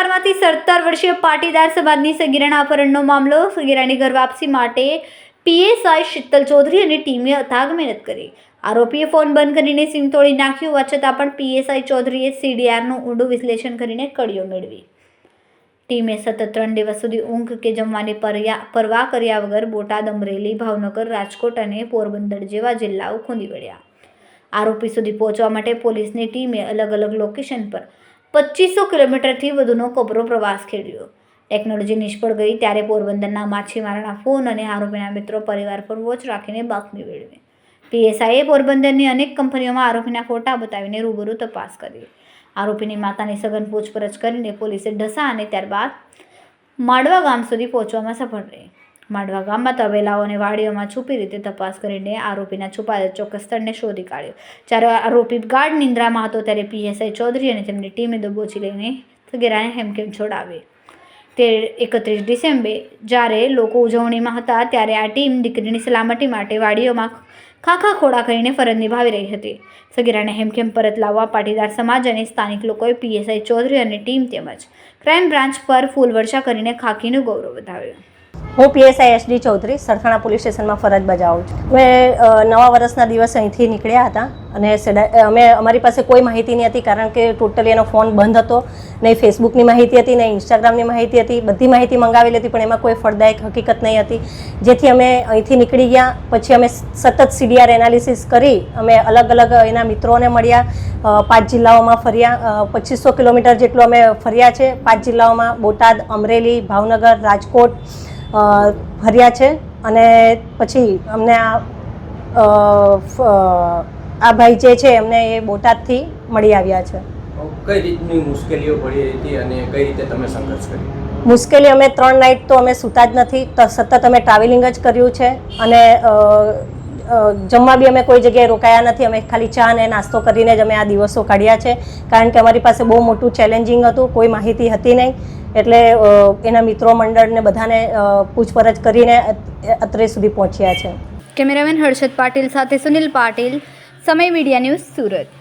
સુરતમાંથી સત્તર વર્ષીય પાટીદાર સમાજની સગીરાના અપહરણનો મામલો સગીરાની ઘર વાપસી માટે પીએસઆઈ શીતલ ચૌધરી અને ટીમે અથાગ મહેનત કરી. આરોપીએ ફોન બંધ કરીને સિમ તોડી નાખ્યું હોવા છતાં પણ પીએસઆઈ ચૌધરીએ સીડીઆરનું ઊંડું વિશ્લેષણ કરીને કડીઓ મેળવી. ટીમે સતત ત્રણ દિવસ સુધી ઊંઘ કે જમવાની પરવા કર્યા વગર બોટાદ, અમરેલી, ભાવનગર, રાજકોટ અને પોરબંદર જેવા જિલ્લાઓ ખૂંદી વળ્યા. આરોપી સુધી પહોંચવા માટે પોલીસની ટીમે અલગ અલગ લોકેશન પર પચીસો કિલોમીટરથી વધુનો કબરો પ્રવાસ ખેડ્યો. ટેકનોલોજી નિષ્ફળ ગઈ ત્યારે પોરબંદરના માછીમારના ફોન અને આરોપીના મિત્રો પરિવાર પર વોચ રાખીને બાતમી મેળવી. પીએસઆઈએ પોરબંદરની અનેક કંપનીઓમાં આરોપીના ફોટા બતાવીને રૂબરૂ તપાસ કરી. આરોપીની માતાની સઘન પૂછપરછ કરીને પોલીસે ઢસા અને ત્યારબાદ માડવા ગામ સુધી પહોંચવામાં સફળ રહી. માડવા ગામમાં તબેલાઓ વાડીઓમાં છુપી રીતે તપાસ કરીને આરોપીના છુપાયેલ ચોક્કસ સ્થળને શોધી કાઢ્યો. જ્યારે આરોપી ગાઢ નિંદ્રામાં હતો, ત્યારે પીએસઆઈ ચૌધરી અને તેમની ટીમે દબોચી લઈને સગીરાને હેમખેમ છોડાવી તે એકત્રીસ ડિસેમ્બરે જ્યારે લોકો ઉજવણીમાં હતા, ત્યારે આ ટીમ દીકરીની સલામતી માટે વાડીઓમાં ખાખા ખોડા કરીને ફરજ નિભાવી રહી હતી. સગીરાને હેમખેમ પરત લાવવા પાટીદાર સમાજ અને સ્થાનિક લોકોએ પીએસઆઈ ચૌધરી અને ટીમ તેમજ ક્રાઇમ બ્રાન્ચ પર ફૂલ વર્ષા કરીને ખાખીનું ગૌરવ વધાવ્યું હું PSI SD Chaudhary Sarthana police સ્ટેશનમાં ફરજ બજાવું છું. અમે નવા વર્ષના દિવસે અહીંથી નીકળ્યા હતા અને અમે, અમારી પાસે કોઈ માહિતી નહીં હતી કારણ કે ટોટલી એનો ફોન બંધ હતો. નહીં ફેસબુકની માહિતી હતી, નહીં ઇન્સ્ટાગ્રામની માહિતી હતી, બધી માહિતી મંગાવેલી હતી પણ એમાં કોઈ ફળદાયક હકીકત નહીં હતી. જેથી અમે અહીંથી નીકળી ગયા, પછી અમે સતત સીડીઆર એનાલિસિસ કરી, અમે અલગ અલગ એના મિત્રોને મળ્યા પાંચ જિલ્લાઓમાં ફર્યા પચીસો કિલોમીટર જેટલું અમે ફર્યા છે. પાંચ જિલ્લાઓમાં બોટાદ, અમરેલી, ભાવનગર, રાજકોટ અ, ફર્યા છે અને પછી અમને આ આ ભાઈ જે છે એમને એ બોટાદથી મળી આવ્યા છે. કઈ રીતની મુશ્કેલીઓ પડી હતી અને કઈ રીતે તમે સંઘર્ષ કર્યો? મુશ્કેલી અમે ત્રણ નાઇટ તો અમે સૂતા જ નથી સતત અમે ટ્રાવેલિંગ જ કર્યું છે અને જમવા બી અમે કોઈ જગ્યાએ રોકાયા નથી અમે ખાલી ચા અને નાસ્તો કરીને જ અમે આ દિવસો કાઢ્યા છે. કારણ કે અમારી પાસે બહુ મોટું ચેલેન્જિંગ હતું કોઈ માહિતી હતી નહીં. એટલે એના મિત્રો મંડળને બધાને પૂછપરછ કરીને અત્રે સુધી પહોંચ્યા છે. કેમેરામેન હર્ષદ પાટીલ સાથે સુનિલ પાટીલ, સમય મીડિયા ન્યૂઝ સુરત.